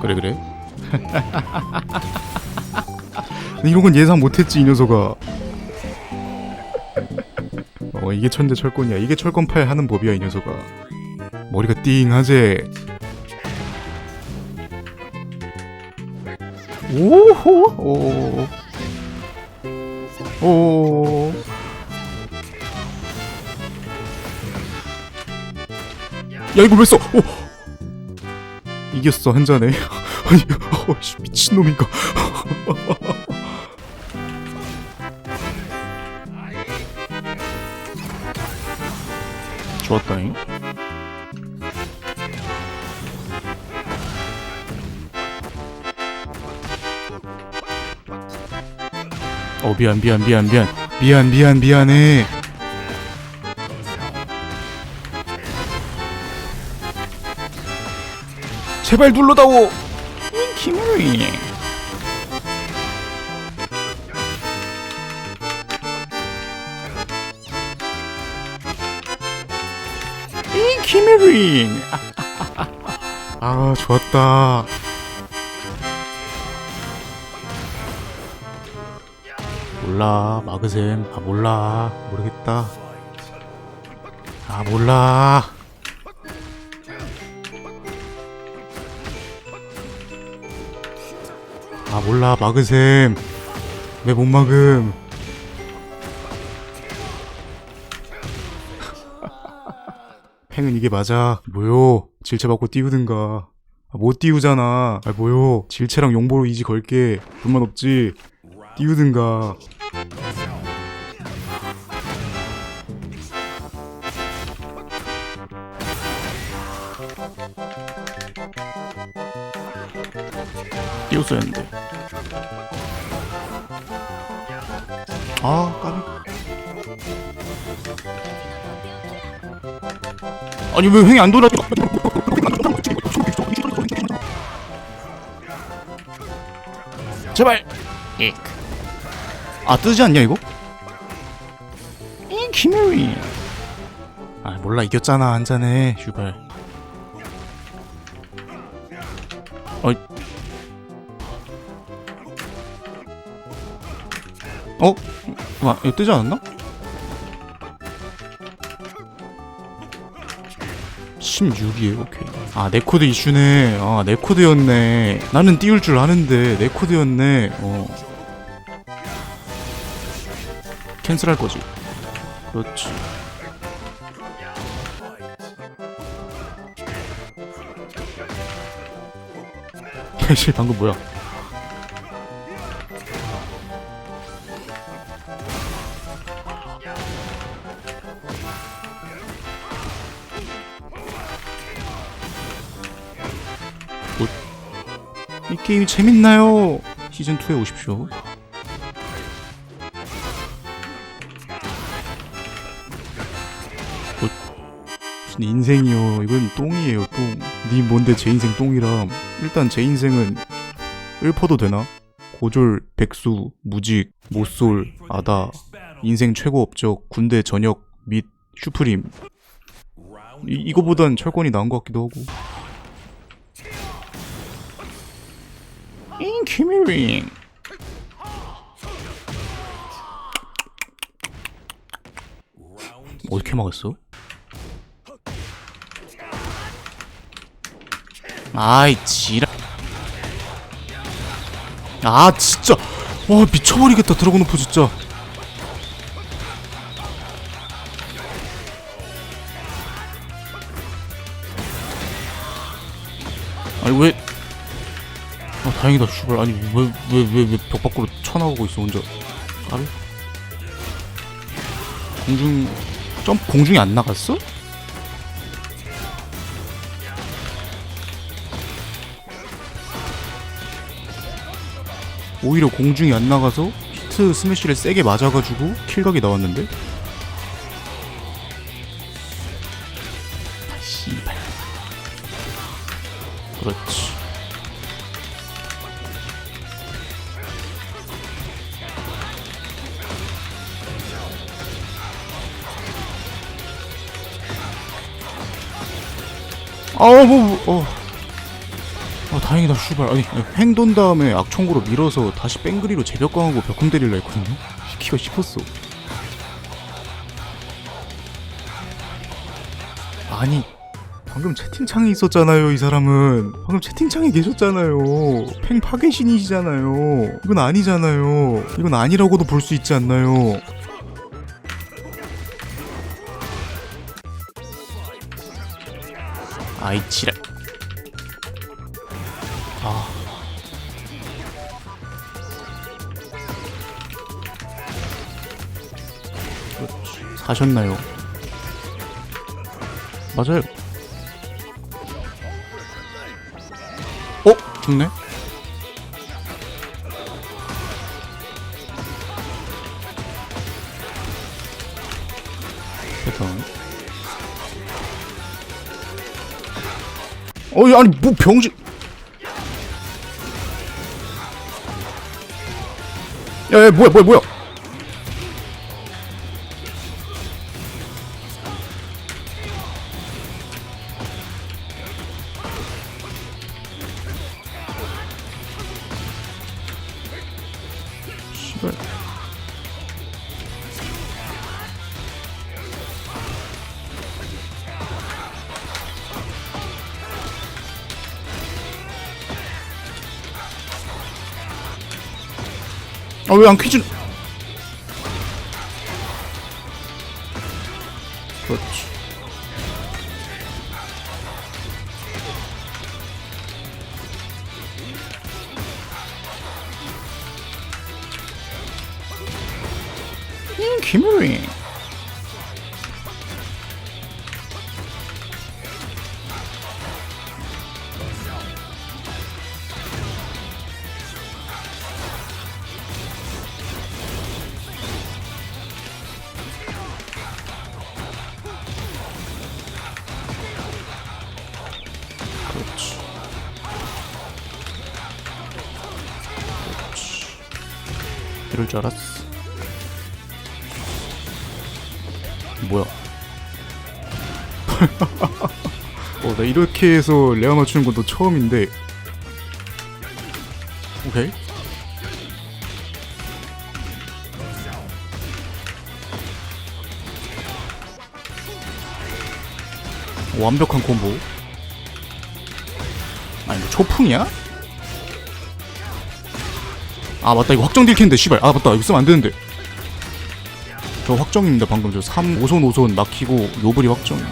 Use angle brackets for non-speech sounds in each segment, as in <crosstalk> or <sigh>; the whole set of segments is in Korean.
그래 그래? <laughs> 이런 건 예상 못했지 이 녀석아. 어 이게 천재 철권이야. 이게 철권팔 하는 법이야 이 녀석아. 머리가 띵하제 오호! 오. 오. 야 이걸 왜 써? 오. 이겼어 한 잔에. <laughs> 아니 어, 씨, 미친 놈인가. <laughs> 좋았다잉. 어 미안 미안 미안 미안 미안 미안 미안해. 제발 눌러다오. 김우리. 이 김우리. 아 좋았다. 몰라 마그셈 아 몰라 모르겠다 아 몰라 아 몰라. 마그셈 왜 못 막음 팽은 이게 맞아. 뭐요? 질체 받고 띄우든가. 아, 못 띄우잖아. 아 뭐요? 질체랑 용보로 이지 걸게. 불만 없지. 띄우든가 띄웠어야 했는데. 아 까비. 아니 왜 횡이 안 돌아? 제발. 익. 아 뜨지 않냐 이거? 이 김혜리 아 몰라 이겼잖아 한 잔에 슈발. 어이 어? 와 이거 뜨지 않았나? 16이에요 오케이. 아내 코드 이슈네. 아내 코드였네. 나는 띄울 줄 아는데 내 코드였네. 어. 캔슬할 거지. 그렇지. <laughs> 씨 방금 뭐야 이 게임이 재밌나요? 시즌 2에 오십시오. 뭐, 무슨 인생이요? 이건 똥이에요, 똥. 니 뭔데 제 인생 똥이람? 일단 제 인생은 읊어도 되나? 고졸, 백수, 무직, 모쏠, 아다, 인생 최고 업적, 군대 전역 및 슈프림. 이, 이거보단 철권이 나은 것 같기도 하고. 인키미링 어떻게 막았어? 아이 지랄. 아 진짜. 와 미쳐버리겠다 드래곤 오프 진짜. 아니 왜아 다행이다 슈발. 아니 왜 왜 왜 왜 벽 밖으로 쳐나가고 있어 혼자. 까비 공중 점프 공중에 안 나갔어? 오히려 공중에 안 나가서 히트 스매시를 세게 맞아가지고 킬각이 나왔는데? 아, 씨발. 그렇지 아뭐 뭐, 어. 아 다행이다 슈발. 아니 횡 돈 다음에 악총구로 밀어서 다시 뺑그리로 제벽광하고 벽금 때릴라 했거든요. 시키가 싶었어. 아니 방금 채팅창에 있었잖아요 이 사람은. 방금 채팅창에 계셨잖아요. 팽 파괴신이시잖아요. 이건 아니잖아요. 이건 아니라고도 볼 수 있지 않나요 아이 지랄 아. 사셨나요? 맞아요. 어? 죽네? 어이 아니 뭐 병신. 야야 뭐야 뭐야 뭐야. 씨발 아 왜 안 퀴즈? 그렇지. 음, 김우리 이럴 줄 알았어. 뭐야? <laughs> 어, 나 이렇게 해서 레아 맞추는 것도 처음인데. 오케이. 완벽한 콤보. 아니 뭐 초풍이야? 아 맞다. 이거 확정 딜캔데 씨발. 아 맞다. 이거 쓰면 안 되는데. 저 확정입니다 방금. 저 3, 5손 5손 막히고 요블이 확정이야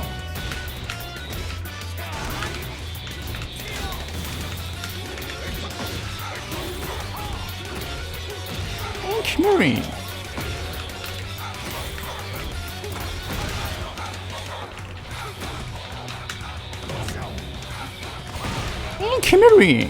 어, 키모리 음, 키모리